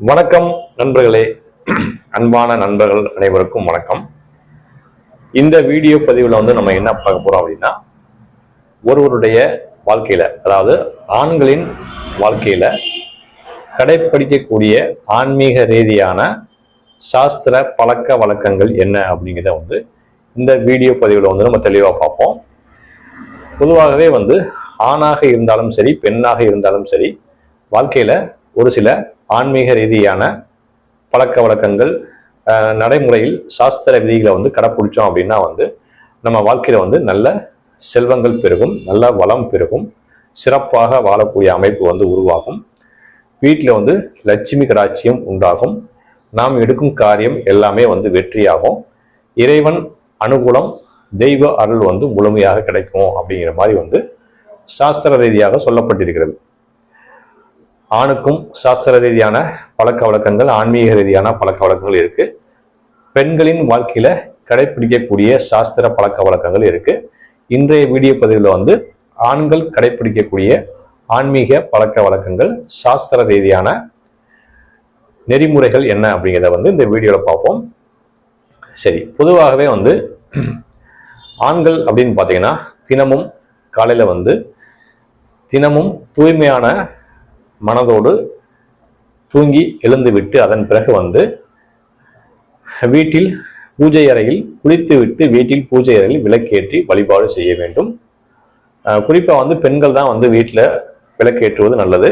வணக்கம் நண்பர்களே. அன்பான நண்பர்கள் அனைவருக்கும் வணக்கம். இந்த வீடியோ பதிவில் வந்து நம்ம என்ன பார்க்க போறோம் அப்படின்னா ஒருவருடைய வாழ்க்கையில அதாவது ஆண்களின் வாழ்க்கையில கடைப்பிடிக்கக்கூடிய ஆன்மீக ரீதியான சாஸ்திர பழக்க வழக்கங்கள் என்ன அப்படிங்கிறத வந்து இந்த வீடியோ பதிவில் வந்து நம்ம தெளிவாக பார்ப்போம். பொதுவாகவே வந்து ஆணாக இருந்தாலும் சரி பெண்ணாக இருந்தாலும் சரி வாழ்க்கையில ஒரு சில ஆன்மீக ரீதியான பழக்க வழக்கங்கள் நடைமுறையில் சாஸ்திர விதிகளை வந்து கடைப்பிடிச்சோம் அப்படின்னா வந்து நம்ம வாழ்க்கையில் வந்து நல்ல செல்வங்கள் பெருகும் நல்ல வளம் பெருகும் சிறப்பாக வாழக்கூடிய அமைப்பு வந்து உருவாகும். வீட்டில் வந்து லட்சுமி கடாட்சியம் உண்டாகும். நாம் எடுக்கும் காரியம் எல்லாமே வந்து வெற்றியாகும். இறைவன் அனுகூலம் தெய்வ அருள் வந்து முழுமையாக கிடைக்கும் அப்படிங்கிற மாதிரி வந்து சாஸ்திர ரீதியாக சொல்லப்பட்டிருக்கிறது. ஆணுக்கும் சாஸ்திர ரீதியான பழக்க வழக்கங்கள் ஆன்மீக ரீதியான பழக்க வழக்கங்கள் இருக்கு. பெண்களின் வாழ்க்கையில கடைபிடிக்கக்கூடிய சாஸ்திர பழக்க வழக்கங்கள் இருக்கு. இன்றைய வீடியோ பதிவில் வந்து ஆண்கள் கடைபிடிக்கக்கூடிய ஆன்மீக பழக்க வழக்கங்கள் சாஸ்திர ரீதியான நெறிமுறைகள் என்ன அப்படிங்கிறத வந்து இந்த வீடியோவில் பார்ப்போம். சரி பொதுவாகவே வந்து ஆண்கள் அப்படின்னு பார்த்தீங்கன்னா தினமும் காலையில் வந்து தினமும் தூய்மையான மனதோடு தூங்கி எழுந்து விட்டு அதன் பிறகு வந்து வீட்டில் பூஜை அறையில் குளித்துவிட்டு வீட்டில் பூஜை அறையில் விளக்கேற்றி வழிபாடு செய்ய வேண்டும். குறிப்பாக வந்து பெண்கள் தான் வந்து வீட்டில் விளக்கேற்றுவது நல்லது.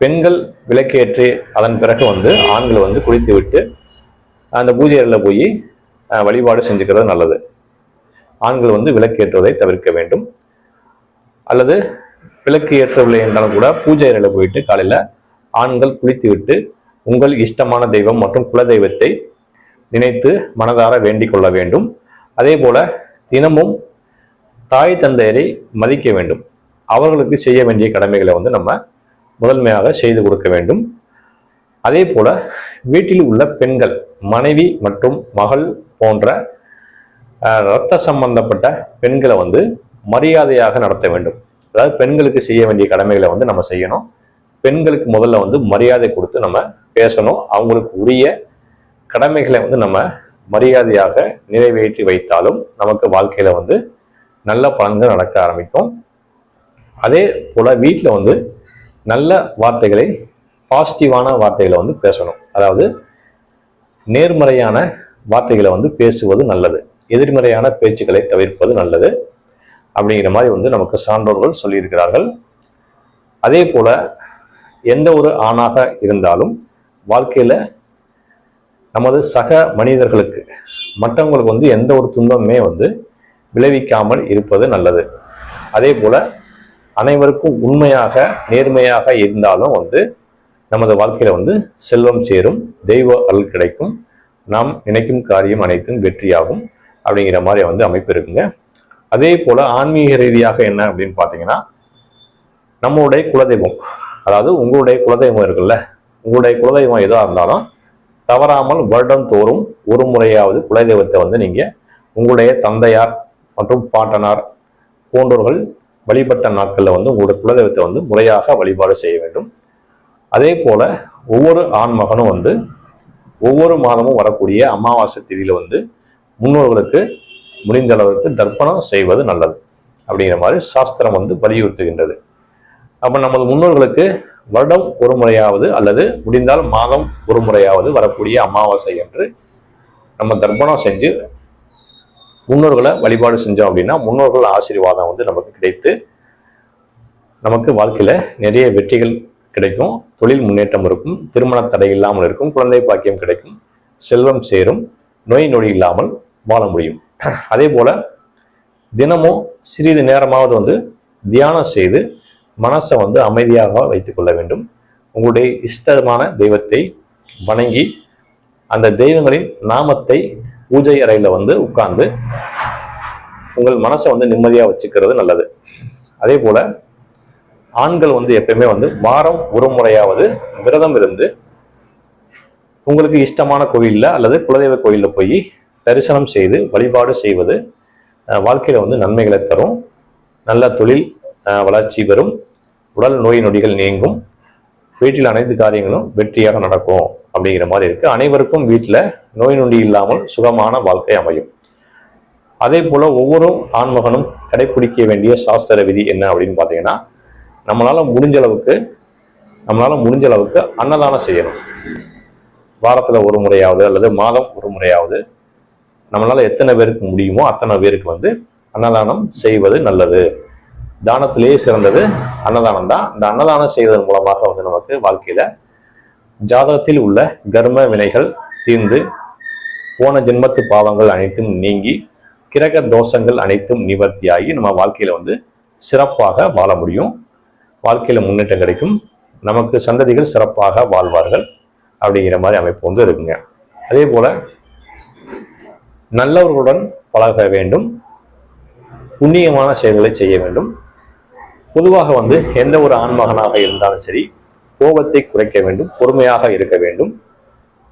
பெண்கள் விளக்கேற்றி அதன் பிறகு வந்து ஆண்கள் வந்து குளித்து விட்டு அந்த பூஜை அறையில் போய் வழிபாடு செஞ்சுக்கிறது நல்லது. ஆண்கள் வந்து விளக்கேற்றுவதை தவிர்க்க வேண்டும். அல்லது விளக்கு ஏற்றவில்லை என்றாலும் கூட பூஜை அறையில் போயிட்டு காலையில் ஆண்கள் குளித்து விட்டு உங்கள் இஷ்டமான தெய்வம் மற்றும் குல தெய்வத்தை நினைத்து மனதார வேண்டிக் கொள்ள வேண்டும். அதே போல தினமும் தாய் தந்தையரை மதிக்க வேண்டும். அவர்களுக்கு செய்ய வேண்டிய கடமைகளை வந்து நம்ம முதன்மையாக செய்து கொடுக்க வேண்டும். அதே போல வீட்டில் உள்ள பெண்கள் மனைவி மற்றும் மகள் போன்ற இரத்த சம்பந்தப்பட்ட பெண்களை வந்து மரியாதையாக நடத்த வேண்டும். அதாவது பெண்களுக்கு செய்ய வேண்டிய கடமைகளை வந்து நம்ம செய்யணும். பெண்களுக்கு முதல்ல வந்து மரியாதை கொடுத்து நம்ம பேசணும். அவங்களுக்கு உரிய கடமைகளை வந்து நம்ம மரியாதையாக நிறைவேற்றி வைத்தாலும் நமக்கு வாழ்க்கையில வந்து நல்ல பலன்கள் நடக்க ஆரம்பிக்கும். அதே போல வீட்டில் வந்து நல்ல வார்த்தைகளை பாசிட்டிவான வார்த்தைகளை வந்து பேசணும். அதாவது நேர்மறையான வார்த்தைகளை வந்து பேசுவது நல்லது. எதிர்மறையான பேச்சுக்களை தவிர்ப்பது நல்லது. அப்படிங்கிற மாதிரி வந்து நமக்கு சான்றோர்கள் சொல்லியிருக்கிறார்கள். அதே போல எந்த ஒரு ஆணாக இருந்தாலும் வாழ்க்கையில் நமது சக மனிதர்களுக்கு மற்றவங்களுக்கு வந்து எந்த ஒரு துன்பமே வந்து விளைவிக்காமல் இருப்பது நல்லது. அதே போல் அனைவருக்கும் உண்மையாக நேர்மையாக இருந்தாலும் வந்து நமது வாழ்க்கையில் வந்து செல்வம் சேரும் தெய்வ அருள் கிடைக்கும். நாம் நினைக்கும் காரியம் அனைத்தும் வெற்றியாகும் அப்படிங்கிற மாதிரி வந்து அமைப்பு இருக்குங்க. அதே போல ஆன்மீக ரீதியாக என்ன அப்படின்னு பார்த்தீங்கன்னா நம்மளுடைய குலதெய்வம். அதாவது உங்களுடைய குலதெய்வம் இருக்குல்ல உங்களுடைய குலதெய்வம் எதாக இருந்தாலும் தவறாமல் வருடம் தோறும் ஒரு முறையாவது குலதெய்வத்தை வந்து நீங்கள் உங்களுடைய தந்தையார் மற்றும் பாட்டனார் போன்றோர்கள் வழிபட்ட நாட்களில் வந்து உங்களுடைய குலதெய்வத்தை வந்து முறையாக வழிபாடு செய்ய வேண்டும். அதே போல் ஒவ்வொரு ஆண் மகனும் வந்து ஒவ்வொரு மாதமும் வரக்கூடிய அமாவாசை திதியில் வந்து முன்னோர்களுக்கு முடிந்த அளவுக்கு தர்ப்பணம் செய்வது நல்லது. அப்படிங்கிற மாதிரி சாஸ்திரம் வந்து வலியுறுத்துகின்றது. அப்போ நமது முன்னோர்களுக்கு வருடம் ஒரு முறையாவது அல்லது முடிந்தால் மாதம் ஒரு முறையாவது வரக்கூடிய அமாவாசை என்று நம்ம தர்ப்பணம் செஞ்சு முன்னோர்களை வழிபாடு செஞ்சோம் அப்படின்னா முன்னோர்கள் ஆசீர்வாதம் வந்து நமக்கு கிடைத்து நமக்கு வாழ்க்கையில் நிறைய வெற்றிகள் கிடைக்கும். தொழில் முன்னேற்றம் இருக்கும். திருமண தடை இல்லாமல் இருக்கும். குழந்தை பாக்கியம் கிடைக்கும். செல்வம் சேரும். நோய் நொடி இல்லாமல் வாழ முடியும். அதே போல் தினமும் சிறிது நேரமாவது வந்து தியானம் செய்து மனசை வந்து அமைதியாக வைத்துக்கொள்ள வேண்டும். உங்களுடைய இஷ்டமான தெய்வத்தை வணங்கி அந்த தெய்வங்களின் நாமத்தை பூஜை அறையில் வந்து உட்கார்ந்து உங்கள் மனசை வந்து நிம்மதியாக வச்சுக்கிறது நல்லது. அதே போல் ஆண்கள் வந்து எப்பயுமே வந்து வாரம் ஒரு முறையாவது விரதம் இருந்து உங்களுக்கு இஷ்டமான கோயிலில் அல்லது குலதெய்வ கோயிலில் போய் தரிசனம் செய்து வழிபாடு செய்வது வாழ்க்கையில் வந்து நன்மைகளை தரும். நல்ல தொழில் வளர்ச்சி பெறும். உடல் நோய் நொடிகள் நீங்கும். வீட்டில் அனைத்து காரியங்களும் வெற்றியாக நடக்கும் அப்படிங்கிற மாதிரி இருக்குது அனைவருக்கும் வீட்டில் நோய் நொடி இல்லாமல் சுகமான வாழ்க்கை அமையும். அதே போல் ஒவ்வொரு ஆண்மகனும் கடைபிடிக்க வேண்டிய சாஸ்திர விதி என்ன அப்படின்னு பார்த்தீங்கன்னா நம்மளால் முடிஞ்ச அளவுக்கு முடிஞ்சளவுக்கு முடிஞ்ச அளவுக்கு அன்னதானம் செய்யணும். வாரத்தில் ஒரு முறையாவது அல்லது மாதம் ஒரு முறையாவது நம்மளால எத்தனை பேருக்கு முடியுமோ அத்தனை பேருக்கு வந்து அன்னதானம் செய்வது நல்லது. தானத்திலேயே சிறந்தது அன்னதானம் தான். இந்த அன்னதானம் செய்வதன் மூலமாக வந்து நமக்கு வாழ்க்கையில ஜாதகத்தில் உள்ள கர்ம வினைகள் தீர்ந்து போன ஜென்மத்து பாவங்கள் அனைத்தும் நீங்கி கிரக தோஷங்கள் அனைத்தும் நிவர்த்தியாகி நம்ம வாழ்க்கையில வந்து சிறப்பாக வாழ முடியும். வாழ்க்கையில முன்னேற்றம் கிடைக்கும். நமக்கு சந்ததிகள் சிறப்பாக வாழ்வார்கள் அப்படிங்கிற மாதிரி அமைப்பு வந்து இருக்குங்க. அதே போல நல்லவர்களுடன் பழக வேண்டும். புண்ணியமான செயல்களை செய்ய வேண்டும். பொதுவாக வந்து எந்த ஒரு ஆண்மகனாக இருந்தாலும் சரி கோபத்தை குறைக்க வேண்டும் பொறுமையாக இருக்க வேண்டும்.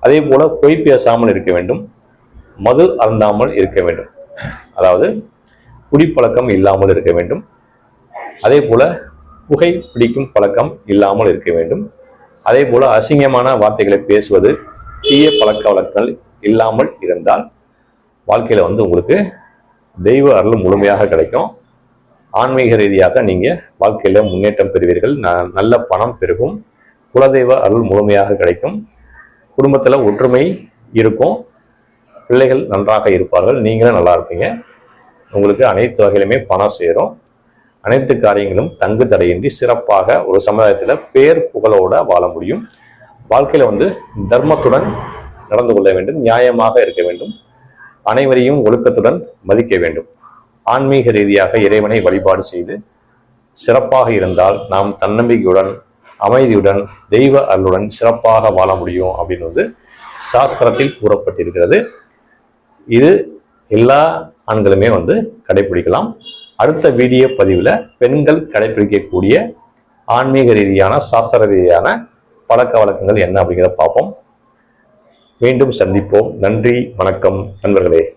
அதே போல பொய் பேசாமல் இருக்க வேண்டும். மது அருந்தாமல் இருக்க வேண்டும். அதாவது குடிப்பழக்கம் இல்லாமல் இருக்க வேண்டும். அதே போல புகை பிடிக்கும் பழக்கம் இல்லாமல் இருக்க வேண்டும். அதே போல அசிங்கமான வார்த்தைகளை பேசுவது தீய பழக்க வழக்கங்கள் இல்லாமல் இருந்தால் வாழ்க்கையில வந்து உங்களுக்கு தெய்வ அருள் முழுமையாக கிடைக்கும். ஆன்மீக ரீதியாக நீங்க வாழ்க்கையில முன்னேற்றம் பெறுவீர்கள். ந- நல்ல பணம் பெருகும். குலதெய்வ அருள் முழுமையாக கிடைக்கும். குடும்பத்துல ஒற்றுமை இருக்கும். பிள்ளைகள் நன்றாக இருப்பார்கள். நீங்களும் நல்லா இருப்பீங்க. உங்களுக்கு அனைத்து வகையிலுமே பணம் சேரும். அனைத்து காரியங்களும் தங்கு தடையின்றி சிறப்பாக ஒரு சமுதாயத்தில் பேர் புகழோட வாழ முடியும். வாழ்க்கையில வந்து தர்மத்துடன் நடந்து கொள்ள வேண்டும். நியாயமாக இருக்க வேண்டும். அனைவரையும் ஒழுக்கத்துடன் மதிக்க வேண்டும். ஆன்மீக ரீதியாக இறைவனை வழிபாடு செய்து சிறப்பாக இருந்தால் நாம் தன்னம்பிக்கையுடன் அமைதியுடன் தெய்வ அருளுடன் சிறப்பாக வாழ முடியும் அப்படின்னு வந்து சாஸ்திரத்தில் கூறப்பட்டிருக்கிறது. இது எல்லா ஆண்களுமே வந்து கடைபிடிக்கலாம் அடுத்த வீடியோ பதிவில் பெண்கள் கடைபிடிக்கக்கூடிய ஆன்மீக ரீதியான சாஸ்திர ரீதியான பழக்க வழக்கங்கள் என்ன அப்படிங்கிறத பார்ப்போம். மீண்டும் சந்திப்போம். நன்றி வணக்கம் நண்பர்களே.